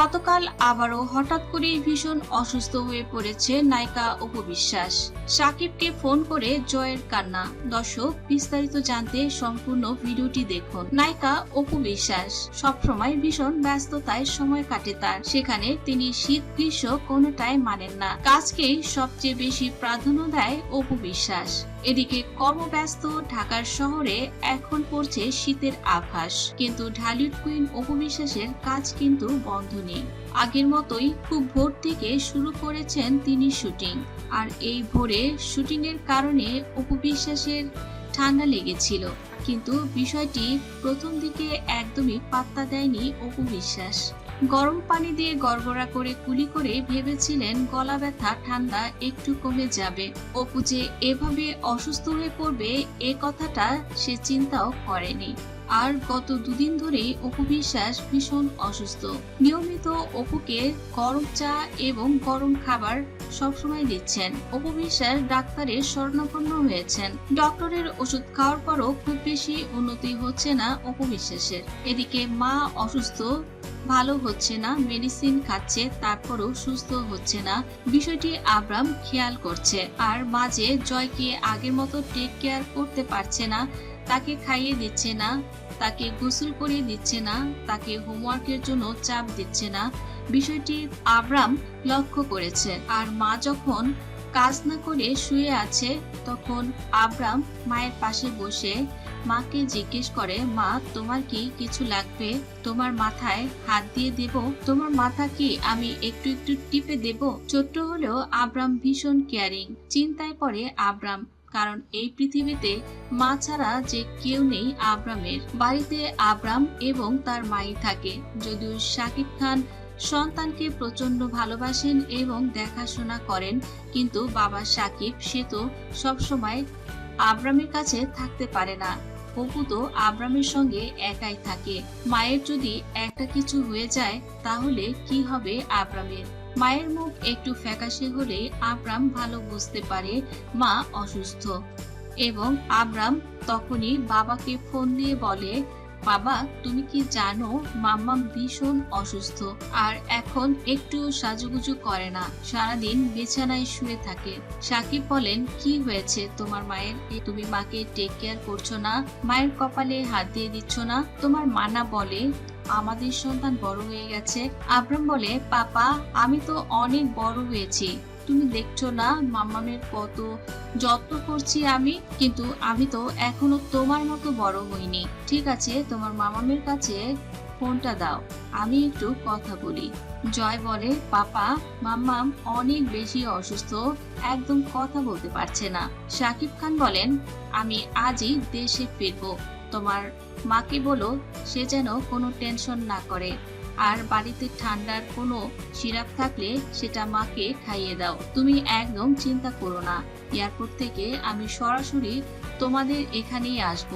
গতকাল আবারও হঠাৎ করেই ভীষণ অসুস্থ হয়ে পড়েছে নায়িকা উপবিশ্বাস সাকিবকে ফোন করে জয়ের কান্না। দর্শক, বিস্তারিত জানতে সম্পূর্ণ ভিডিওটি দেখুন। নায়িকা উপবিশ্বাস সবসময় ভীষণ ব্যস্ততায় সময় কাটে তার। সেখানে তিনি শীত গ্রীষ্ম কোনোটাই মানেন না। কাজকেই সবচেয়ে বেশি প্রাধান্য দেয় উপবিশ্বাস এদিকে কর্মব্যস্ত ঢাকার শহরে এখন পড়ছে শীতের আভাস। কিন্তু ঢালিউড কুইন উপবিশ্বাসের কাজ কিন্তু বন্ধ নেই আগের মতোই খুব ভোর থেকে শুরু করেছেন তিনি শুটিং। আর এই ভোরে শুটিং এর কারণে উপবিশ্বাসের ঠান্ডা লেগেছিল। কিন্তু বিষয়টি প্রথম দিকে একদমই পাত্তা দেয়নি উপবিশ্বাস গরম পানি দিয়ে গড়গড়া করে কুলি করে ভেবেছিলেন গলা ব্যথা ঠান্ডা একটু কমে যাবে। অপু যে এভাবে অসুস্থ হয়ে পড়বে এ কথাটা সে চিন্তাও করেনি। আর গত দুদিন ধরেই অপু বিশ্বাস ভীষণ অসুস্থ। নিয়মিত অপুকে গরম চা এবং গরম খাবার সবসময় দিচ্ছেন। অপু বিশ্বাস ডাক্তারের স্বর্ণাপন্ন হয়েছেন। ডক্টরের ওষুধ খাওয়ার পরও খুব বেশি উন্নতি হচ্ছে না অপু বিশ্বাসের। এদিকে মা অসুস্থ, ভালো হচ্ছে না, মেডিসিন খাচ্ছে, তারপরও সুস্থ হচ্ছে না। বিষয়টি আব্রাম খেয়াল করছে। আর মাঝে জয়কে আগের মতো টেক কেয়ার করতে পারছে না তাকে খাইয়ে দিচ্ছে না, তাকে গোসল করিয়ে দিচ্ছে না, তাকে হোমওয়ার্কের জন্য চাপ দিচ্ছে না। বিষয়টি আব্রাম লক্ষ্য করেছে। আর মা যখন কাজ না করে শুয়ে আছে, তখন আব্রাম মায়ের পাশে বসে মাকে জিজ্ঞেস করে, মা, তোমার কি কিছু লাগবে? তোমার মাথায় হাত দিয়ে দেব? তোমার মাথা কি আমি একটু একটু টিপে দেব? ছোট্ট হলেও আব্রাম ভীষণ কেয়ারিং। চিন্তায় পড়ে আব্রাম কারণ এই পৃথিবীতে মা ছাড়া যে কেউ নেই আব্রামের। বাড়িতে আব্রাম এবং তার মাই থাকে। যদিও শাকিব খান সন্তানকে প্রচণ্ড ভালোবাসেন এবং দেখাশোনা করেন, কিন্তু বাবা সাকিব সে তো সবসময় আব্রামের কাছে থাকতে পারে না। অপু তো আব্রামের সঙ্গে একাই থাকে। মায়ের যদি একটা কিছু হয়ে যায়, তাহলে কি হবে আব্রামের? মায়ের মুখ একটু ফ্যাকাশে হলে আব্রাম ভালো বুঝতে পারে মা অসুস্থ। এবং আব্রাম তখনই বাবাকে ফোন দিয়ে বলে বাবা, তুমি কি জানো মাম্মা ভীষণ অসুস্থ আর এখন একটু সাজুগুজু করে না। সারাদিন বিছানায় শুয়ে থাকে। সাকিব বলেন, কি হয়েছে তোমার মায়ের? তুমি মাকে টেক কেয়ার করছ না? মায়ের কপালে হাত দিয়ে দিচ্ছ না? তোমার মানা বলে, আমাদের সন্তান বড় হয়ে গেছে। আব্রাম বলে, পাপা, আমি তো অনেক বড় হয়েছি। তুমি দেখছ না মাম্মামের কত যত্ন করছি আমি? কিন্তু আমি তো এখনও তোমার মতো বড় হইনি। ঠিক আছে, তোমার মামামের কাছে ফোনটা দাও, আমি একটু কথা বলি। জয় বলে, পাপা, মাম্মাম অনেক বেশি অসুস্থ, একদম কথা বলতে পারছে না। শাকিব খান বলেন, আমি আজই দেশে ফিরবো। তোমার মাকে বলো, সে যেন কোনো টেনশন না করে। আর বাড়িতে ঠান্ডার কোনো সিরাপ থাকলে সেটা মাকে খাইয়ে দাও। তুমি একদম চিন্তা করো না। এয়ারপোর্ট থেকে আমি সরাসরি তোমাদের এখানেই আসব।